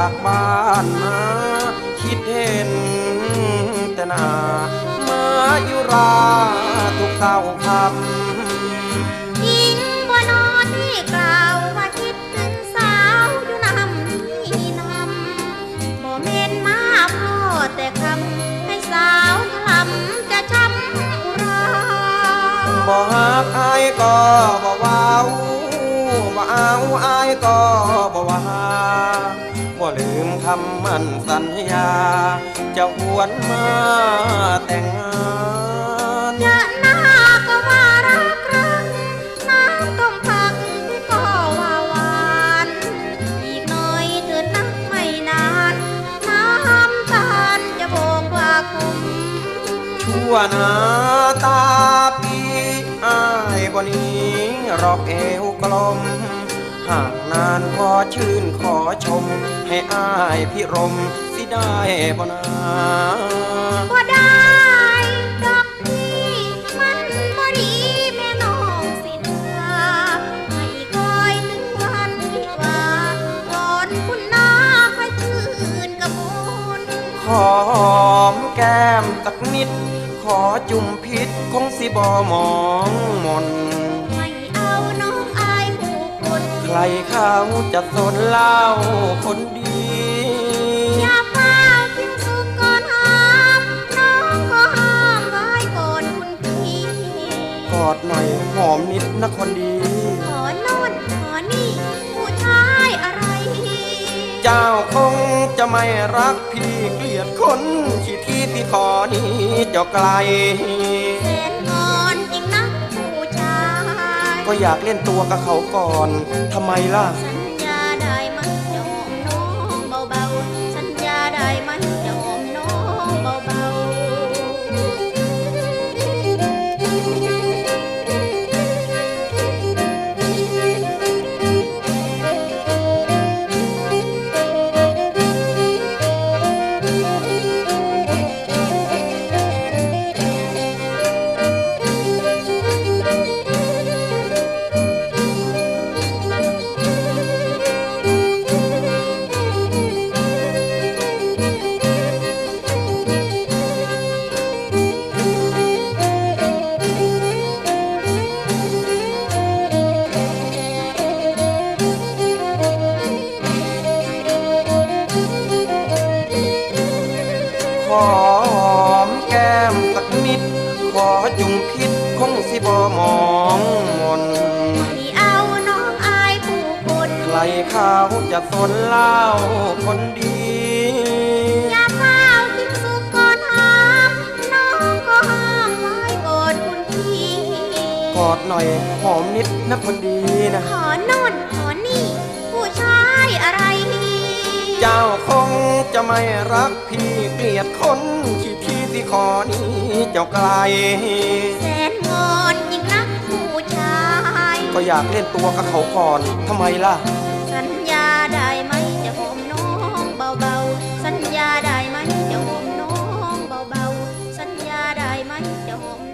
านมาคิดเห็นแต่หนามายุราทุกเต้าคำหญิงบัวนอนที่กล่าวว่าคิดถึงสาวอยู่นำที่นำบ่เม่นมาพ่อแต่คำให้สาวทำจะช้ำอุราบ่ฮักอายก็บ่เว้าบ่เอาอายก็บ่ว่า บ่ลืมคำมั่นสัญญา จะหวนมาแต่งงานจะหน้าก็ว่ารักรักน้ำต้มผักที่ก็ว่าหวาน อีกหน่อยเถิดนักไม่นาน น้ำตาลจะโบกว่าคุมชั่วหนาตาปีอายบ่หนี้รอกเอวกลม หากนานขอชื่นขอชม ให้อายพิรมสิได้บ่นาก็ได้ดอกที่มันบ่ดีแม่น้องสิเดือให้คอยถึงวันที่ว่าก่อนคุณน้าค่อยคืนกับบุญขอหอมแก้มสักนิด ขอจุ่มพิษคงสิบ่มองมนไเขาจะสนเล่าคนดี อย่าเฝ้าทิ้งสุกก่อนหามน้องก็ห้ามไว้ก่อนคุณพี่กอดหน่อยหอมนิดนะคนดี ขอโน่นขอนี่ผู้ชายอะไร เจ้าคงจะไม่รักพี่เกลียดคนที่ที่ที่ขอนี้เจ้าไกล ก็อยากเล่นตัวกับเขาก่อนทำไมล่ะ คนใครเขาจะสนเล่าคนดีอย่าเฝ้าทิ้งสุกก่อนหามน้องก็ห้ามไว้ก่อนคุณพี่กอดหน่อยหอมนิดนะคนดีนะ ขอโน่นขอนี่ ผู้ชายอะไร เจ้าคงจะไม่รักพี่เกลียดคนที่ที่ที่ขอนี้เจ้าไกล แสนงอนยิ่งนักผู้ชาย ก็อยากเล่นตัวกับเขาก่อนทำไมล่ะก devil.